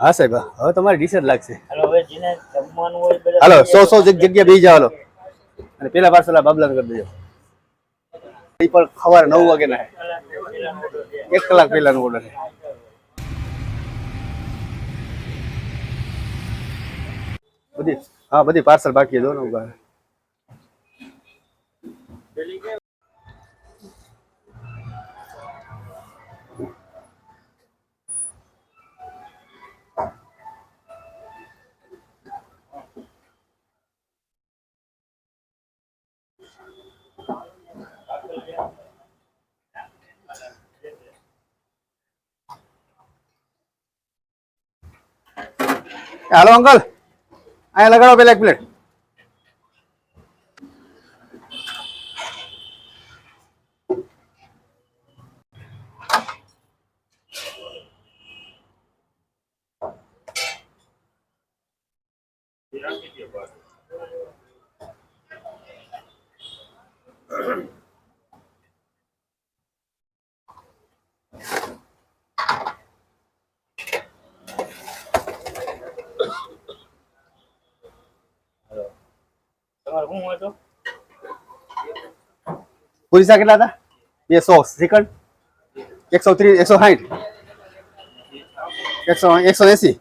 હા સાહેબ. હવે તમારી ડીશ જ લાગશે. હાલો સો સો જગ- જગ્યા બેસી જાવ હાલો. અને પેલા પાર્સલ આ બાબલાને કરી દેજો. એ પણ સવારે નવ વાગે ના એક કલાક પહેલાનો ઓર્ડર છે. બધી હા બધી પાર્સલ બાકી દો ને હાલો અંકલ અહીંયા લગાડો પેલા એક પ્લેટ તમારે શું હોય તો? પૂરી શાક કેટલા હતા? બે સો સેકન્ડ એકસો ત્રીસ, એકસો સાઠ એકસો એકસો એસી.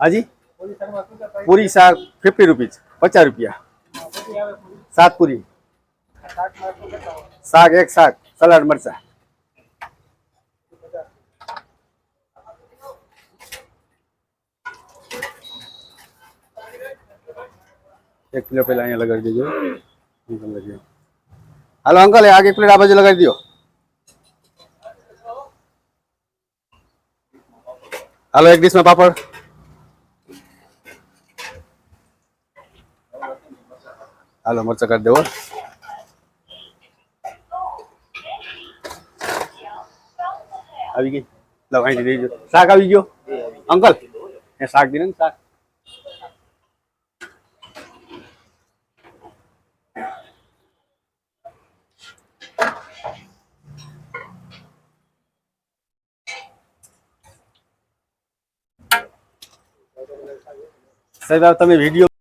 હાજી? પૂરી શાક ફિફ્ટી રૂપીઝ પચાસ રૂપિયા. સાત પૂરી. શાક એક શાક. સલાડ મરચા એક પ્લેટ પહેલા અહીંયા લગાડી દેજો અંકલ લગાડી હાલો અંકલ આગે એક પ્લેટ આ બાજુ લગાડી દો હાલો એક ડીશમાં પાપડ હાલો મરચા કરી દેવો આવી ગઈ. લાવ અહીંથી દેજો શાક આવી ગયો? અંકલ, એ શાક દીને ને શાક. સાહેબ, આ તમે વીડિયો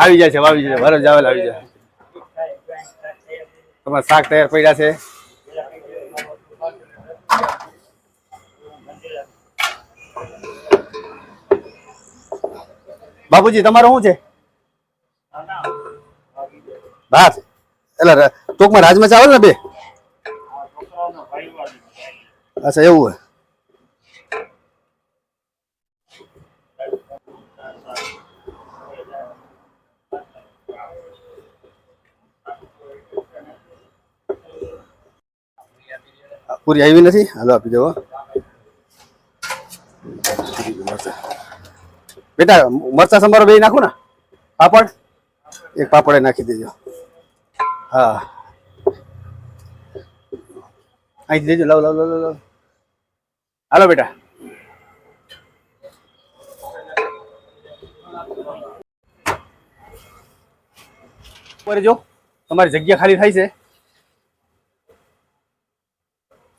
આવી જાય છે આવી જાય વરસ આવેલ આવી જાય. તમારા શાક તૈયાર પડ્યા છે? બાપુજી, તમારું શું છે? ભાત એટલે ટૂંકમાં રાજમાં ચાવલ ને બે? અચ્છા, એવું હોય. પૂરી આવી નથી? હાલો આપી દેવો. બેટા મરચા સંભારો બે નાખું ને? પાપડ? એક પાપડ નાખી દેજો. હા. અહીં દેજો લાવ લાવ લાવ લાવ, હાલો બેટા. જો તમારી જગ્યા ખાલી થાય છે.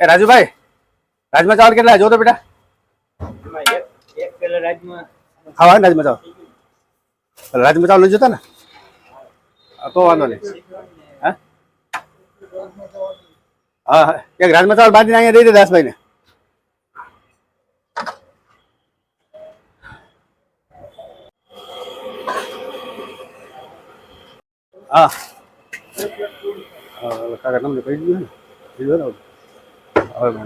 એ રાજુભાઈ રાજમા ચાવલ કેટલા જો તો બેટા. એમાં એક એક પેલા રાજમાં ખાવા ને રાજમા ચાવલ. રાજમા ચાવલ લઈ જતા ને? હા, તો વાંધો નહીં. હા? હા હા. એક રાજમા ચાવલ બાંધીને અહીંયા દઈ દે દાસભાઈ ને હા. હા, ઓલા કાકા તમને કહી દીધું ને? દીધું ને? હવે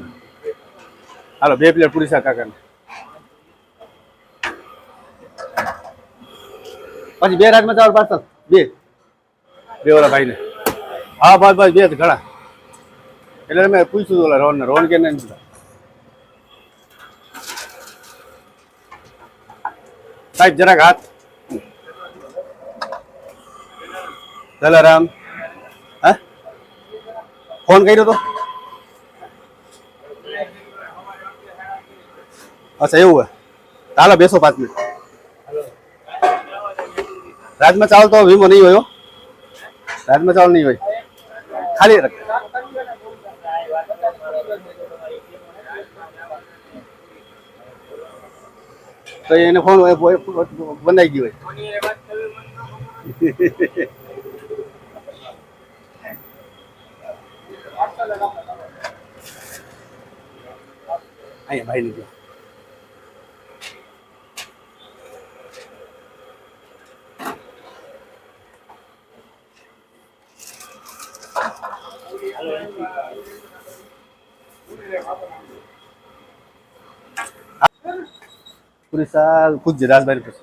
હાલો બે પ્લેટ પૂરી શાક કાકાને. પછી બે રાજમાં ચાવલ પાર્સલ? બે? બે ઓલા ભાઈને. હા બસ બસ બે ઘણા. એટલે મેં પૂછ્યું ઓલા રોહન રોહન કે નહીં? સાહેબ જરાક હાથ. જલારામ. હા? ફોન કર્યો તો? અચ્છા, એવું હોય. ચાલો, બેસો પાંચ મિનિટ. રાજમાં ચાવલ તો વીમો નહીં હોય. રાજમાં ચાવલ નહીં હોય. ખાલી રાખ. તો એને ફોન ગયો ગયું હોય. અહીંયા ભાઈ લીધો. પૂરી સાલ પૂછજે દાસભાઈ પૂછ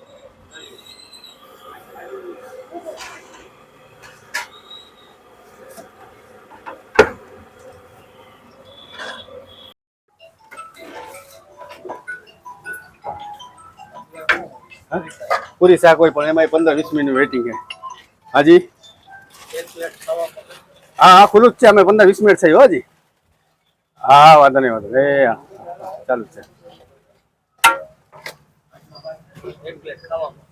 હા? પૂરી શાક હોય પણ એમાં પંદર વીસ મિનિટ વેટિંગ છે હાજી હા હા ખુલ્લું જ છે. અમે પંદર વીસ મિનિટ થઈ હજી. હા વાંધો નહીં વાંધો એ ચાલુ છે.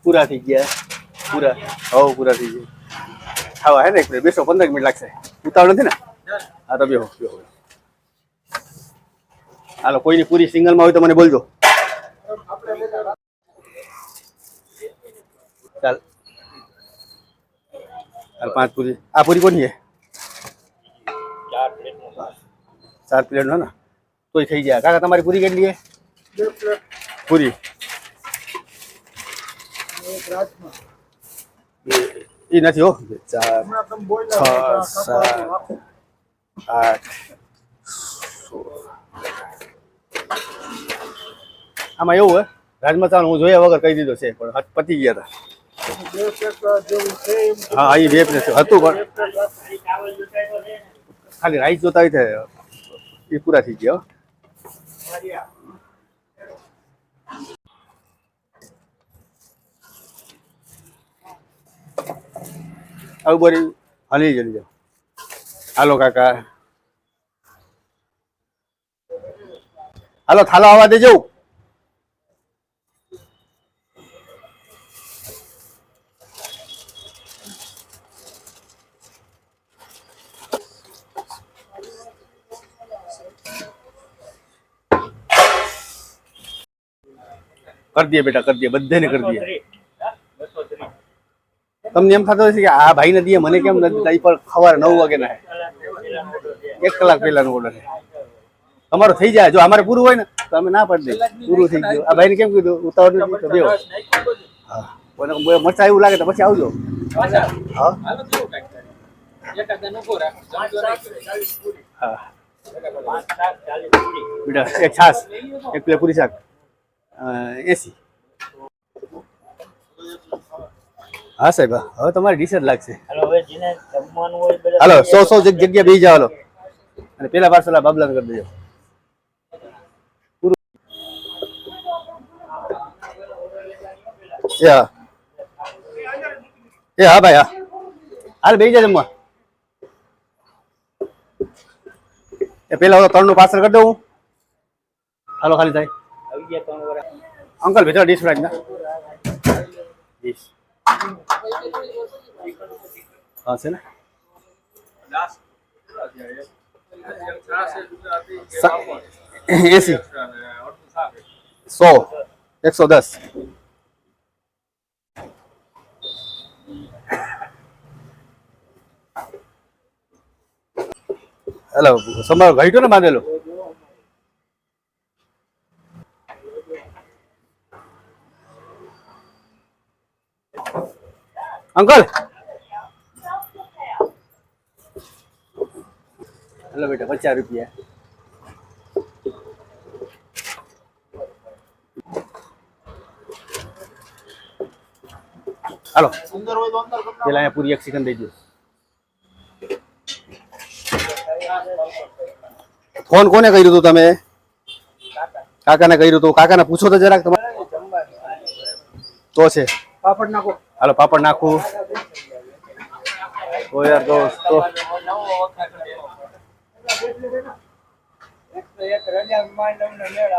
પૂરા થઈ ગયા. પૂરા. હવ પૂરા થઈ ગયા. ખાવા હે ને એક મિનિટ બેસો પંદર મિનિટ લાગશે. ઉતાવળ નથી ને? હા તો બેહો બેહો. હાલો કોઈની પૂરી સિંગલમાં હોય તો મને બોલજો. ચાલ. ચાલ પાંચ પૂરી. આ પૂરી કોની છે? ચાર પ્લેટ નો ને તોય થઈ જાય. કાકા તમારી પૂરી કેટલી છે? પૂરી. એ નથી હો. ચાર છ સાત આઠ આમાં એવું હોય રાજમાં ચાલ હું જોયા વગર કહી દીધો છે પણ પતી ગયા હતા હા એ વેપ નથી હતું પણ. તો. ખાલી રાઈસ જોતા હોય તો એ પૂરા થઈ ગયા આવું બોરી હલી જલી જાઓ. હાલો, કાકા. હાલો, થાલો આવવા દેજો. કરી દઈએ બેટા કરી દઈએ બધાને કરી દઈએ. તમને એમ થતો હશે કે આ ભાઈ નથી મને કેમ નથી દીધા? પણ ખબર નવ વાગે ના. એક કલાક પહેલાનો ઓર્ડર છે. તમારો થઈ જાય. જો અમારે પૂરું હોય ને તો અમે ના પાડી દઈએ. પૂરું થઈ ગયું. આ ભાઈને કેમ કીધું? ઉતાવળ નથી તો બેહો. હા. મરચા એવું લાગે તો પછી આવજો. હા. બેટા એક છાસ એક પ્લેટ પૂરી શાક. એસી. હા સાહેબ હવે તમારે જ લાગશે. હાલો સો સો જગ- જગ્યા બે હાલો. અને પેલા પાર્સલ આ બાબલાને કરી દેજો. એ હા. ભાઈ હા. હાલ બે જાય જમવા. એ પેલા ત્રણ ત્રણનું પાર્સલ કરી દઉં હાલો ખાલી થાય. અંકલ ભીતર ડીશ ફ્રાઈ ના ડીશ. હા, છે ને? એસી. સો. એકસો દસ. હેલો સમારો ઘટ્યો ને બાંધેલો. અંકલ હેલો બેટા પચાસ રૂપિયા હાલો પેલા અહીંયા પૂરી એક સેકન્ડ દઈ દો ફોન કોને કર્યું હતું તમે કાકાને કર્યું હતું કાકાને પૂછો તો જરાક તમારે તો છે પાપડ નાખો હાલો પાપડ નાખું. તો યાર તો તો. એક રજા માંડ અમને મેળ